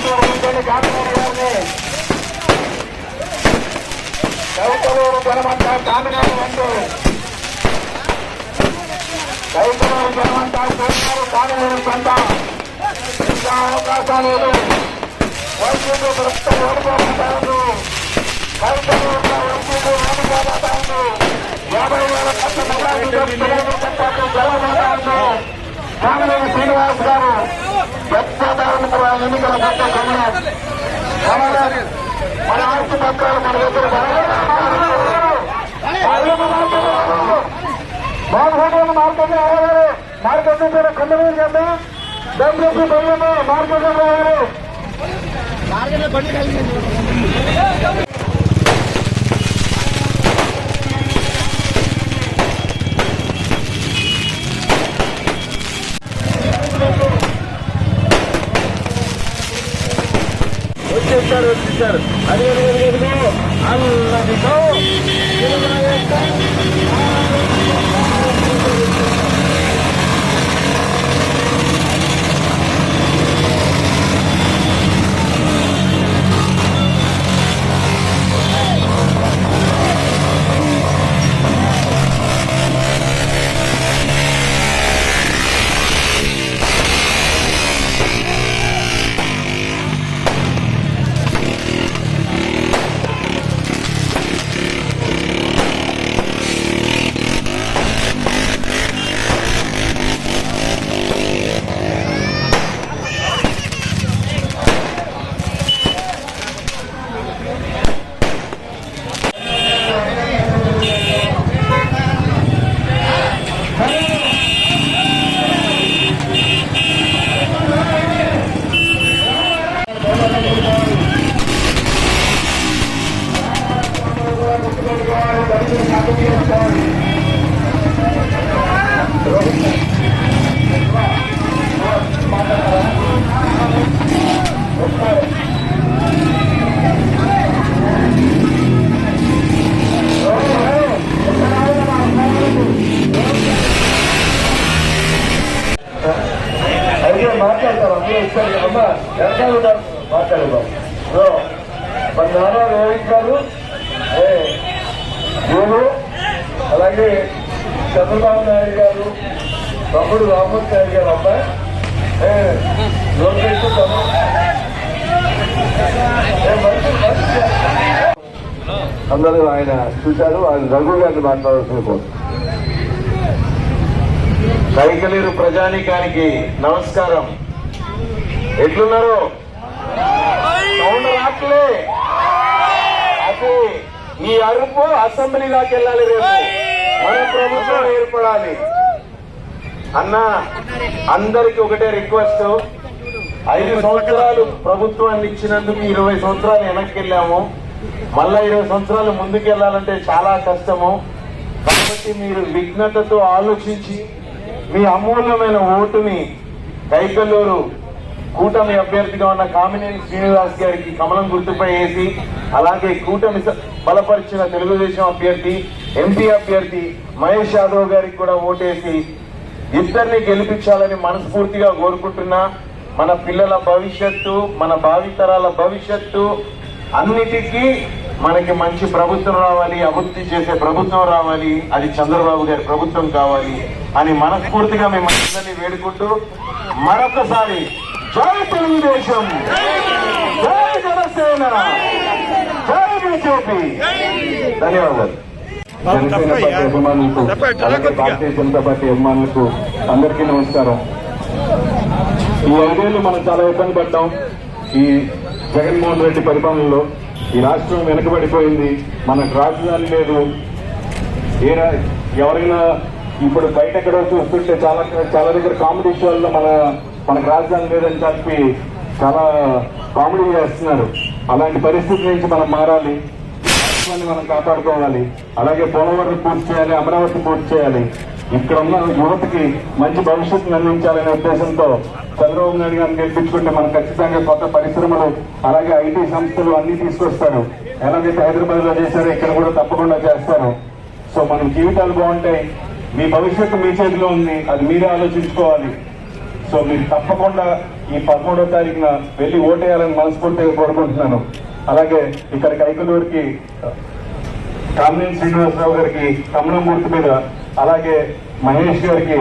కోరుకుంటూ జనమంతా కామినేని వంటి కైకలూరు జనమంతా చూస్తున్నారు కామినేని కొంత ఇంకా అవకాశం లేదు వైద్యులు ఓడిపోతుంటారు వైద్యులు ఓడిపోతుంటారు యాభై వేల కామినేని శ్రీనివాస్ గారు ఎన్నికల పట్ల మన ఆస్తి పత్రాలు మన దగ్గర బాగుపడిన మార్కెట్ మార్కెట్ కూడా కొండమీద చేద్దాం డబ్బులు బొమ్మలు మార్కెట్ రావాలి వచ్చేసారు వచ్చేసారు అది అల్లదితో మాట్లాడదాం మన నాన్న రోహిత్ గారు నేను అలాగే చంద్రబాబు నాయుడు గారు తమ్ముడు రామ్మోహన్ నాయుడు గారు అబ్బాయి. లోకేష్ తమ్ముడు. అందరూ ఆయన చూశారు ఆయన రఘు గారిని మాట్లాడాల్సిన కోసం కైకలేరు ప్రజానీకానికి నమస్కారం. ఎట్లున్నారు? సౌండ్ రాట్లే అది. ఈ అరుపు అసెంబ్లీ దాకా వెళ్ళాలి రేపు. మన ప్రభుత్వం ఏర్పడాలి. అన్న అందరికి ఒకటే రిక్వెస్ట్. ఐదు సంవత్సరాలు ప్రభుత్వాన్ని ఇచ్చినందుకు ఇరవై సంవత్సరాలు వెనక్కి వెళ్ళాము మళ్ళా ఇరవై సంవత్సరాలు ముందుకు వెళ్ళాలంటే చాలా కష్టము. కాబట్టి మీరు విఘ్నతతో ఆలోచించి మీ అమూల్యమైన ఓటుని కైకల్లూరు కూటమి అభ్యర్థిగా ఉన్న కామినేని శ్రీనివాస్ గారికి కమలం గుర్తుపై వేసి అలాగే కూటమి బలపరిచిన తెలుగుదేశం అభ్యర్థి ఎంపీ అభ్యర్థి మహేష్ యాదవ్ గారికి కూడా ఓటేసి ఇద్దరిని గెలిపించాలని మనస్ఫూర్తిగా కోరుకుంటున్నా. మన పిల్లల భవిష్యత్తు మన భావితరాల భవిష్యత్తు అన్నిటికీ మనకి మంచి ప్రభుత్వం రావాలి అభివృద్ధి చేసే ప్రభుత్వం రావాలి అది చంద్రబాబు గారి ప్రభుత్వం కావాలి అని మనస్ఫూర్తిగా మేము అందరినీ వేడుకుంటూ మరొకసారి జై తెలుగుదేశం. జై జనసేన. జై బీజేపీ. ధన్యవాదాలు. జనసేన పార్టీ అభిమానులకు అలాగే భారతీయ జనతా పార్టీ అభిమానులకు అందరికీ నమస్కారం. ఈ ఐదేళ్ళు మనం చాలా ఇబ్బంది పడ్డాం. ఈ జగన్మోహన్ రెడ్డి పరిపాలనలో ఈ రాష్ట్రం వెనకబడిపోయింది. మనకు రాజధాని లేదు. ఏ ఎవరైనా ఇప్పుడు బయట ఎక్కడో చూస్తుంటే చాలా చాలా దగ్గర కామెడీ షోల్లో మన మనకు రాజధాని లేదని చెప్పి చాలా కామెడీ చేస్తున్నారు. అలాంటి పరిస్థితి నుంచి మనం మారాలి. రాష్ట్రాన్ని మనం కాపాడుకోవాలి. అలాగే పోలవరం పూర్తి చేయాలి అమరావతి పూర్తి చేయాలి. ఇక్కడ ఉన్న యువతకి మంచి భవిష్యత్తును అందించాలనే ఉద్దేశంతో చంద్రబాబు నాయుడు గారిని గెలిపించుకుంటే మనం ఖచ్చితంగా కొత్త పరిశ్రమలు అలాగే ఐటీ సంస్థలు అన్ని తీసుకొస్తారు. ఎలాగైతే హైదరాబాద్లో చేశారో ఇక్కడ కూడా తప్పకుండా చేస్తారు. సో మన జీవితాలు బాగుంటాయి. మీ భవిష్యత్తు మీ చేతిలో ఉంది. అది మీరే ఆలోచించుకోవాలి. సో మీరు తప్పకుండా ఈ పదమూడో తారీఖున వెళ్ళి ఓటేయాలని మనస్ఫూర్తిగా కోరుకుంటున్నాను. అలాగే ఇక్కడ కైకలూరికి కామినేని శ్రీనివాసరావు గారికి కమలం గుర్తు మీద అలాగే మహేష్ గారికి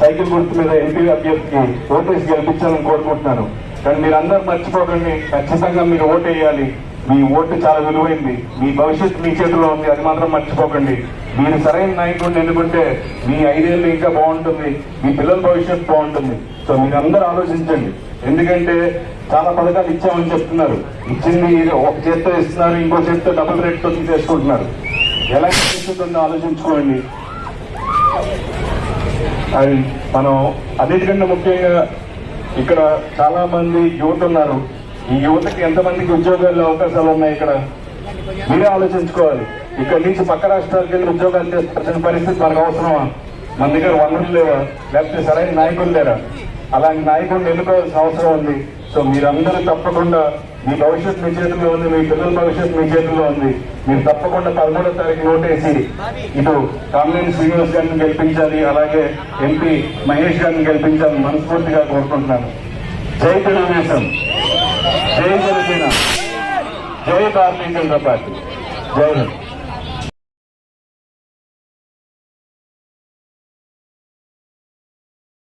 సైకిల్ గుర్తు మీద ఎంపీ అభ్యర్థికి ఓటేసి గెలిపించాలని కోరుకుంటున్నాను. కానీ మీరు అందరు మర్చిపోకండి ఖచ్చితంగా మీరు ఓటేయాలి. వేయాలి మీ ఓటు చాలా విలువైంది. మీ భవిష్యత్తు మీ చేతిలో ఉంది. అది మాత్రం మర్చిపోకండి. మీరు సరైన నాయకుడిని ఎన్నుకుంటే మీ ఐదేళ్ళు ఇంకా బాగుంటుంది. మీ పిల్లల భవిష్యత్తు బాగుంటుంది. సో మీరు అందరూ ఆలోచించండి. ఎందుకంటే చాలా పథకాలు ఇచ్చామని చెప్తున్నారు. ఇచ్చింది ఒక చేత్తో ఇస్తున్నారు ఇంకో చేత్తో డబుల్ రేట్తో తీసేసుకుంటున్నారు. ఎలా చేస్తుందో ఆలోచించుకోండి. అది మనం అన్నిటికంటే ముఖ్యంగా ఇక్కడ చాలా మంది యువత ఉన్నారు ఈ యువతకి ఎంతమందికి ఉద్యోగాల్లో అవకాశాలు ఉన్నాయి ఇక్కడ? మీరే ఆలోచించుకోవాలి. ఇక్కడ నుంచి పక్క రాష్ట్రాలకు వెళ్ళి ఉద్యోగాలు చేసిన పరిస్థితి మనకు అవసరమా? మన దగ్గర వనరులు లేవా? లేకపోతే సరైన నాయకులు లేరా? అలాంటి నాయకుడిని ఎన్నుకోవాల్సిన అవసరం ఉంది. సో మీరందరూ తప్పకుండా మీ భవిష్యత్తు మీ చేతుల్లో ఉంది మీ పిల్లల భవిష్యత్తు మీ చేతుల్లో ఉంది. మీరు తప్పకుండా పదమూడో తారీఖు నోటేసి ఇటు కామినేని శ్రీనివాస్ గారిని గెలిపించాలి అలాగే ఎంపీ మహేష్ గారిని గెలిపించాలని మనస్ఫూర్తిగా కోరుకుంటున్నాను. జై తెలుగుదేశం జై జనసేన జై భారతీయ జనతా పార్టీ జై హింద్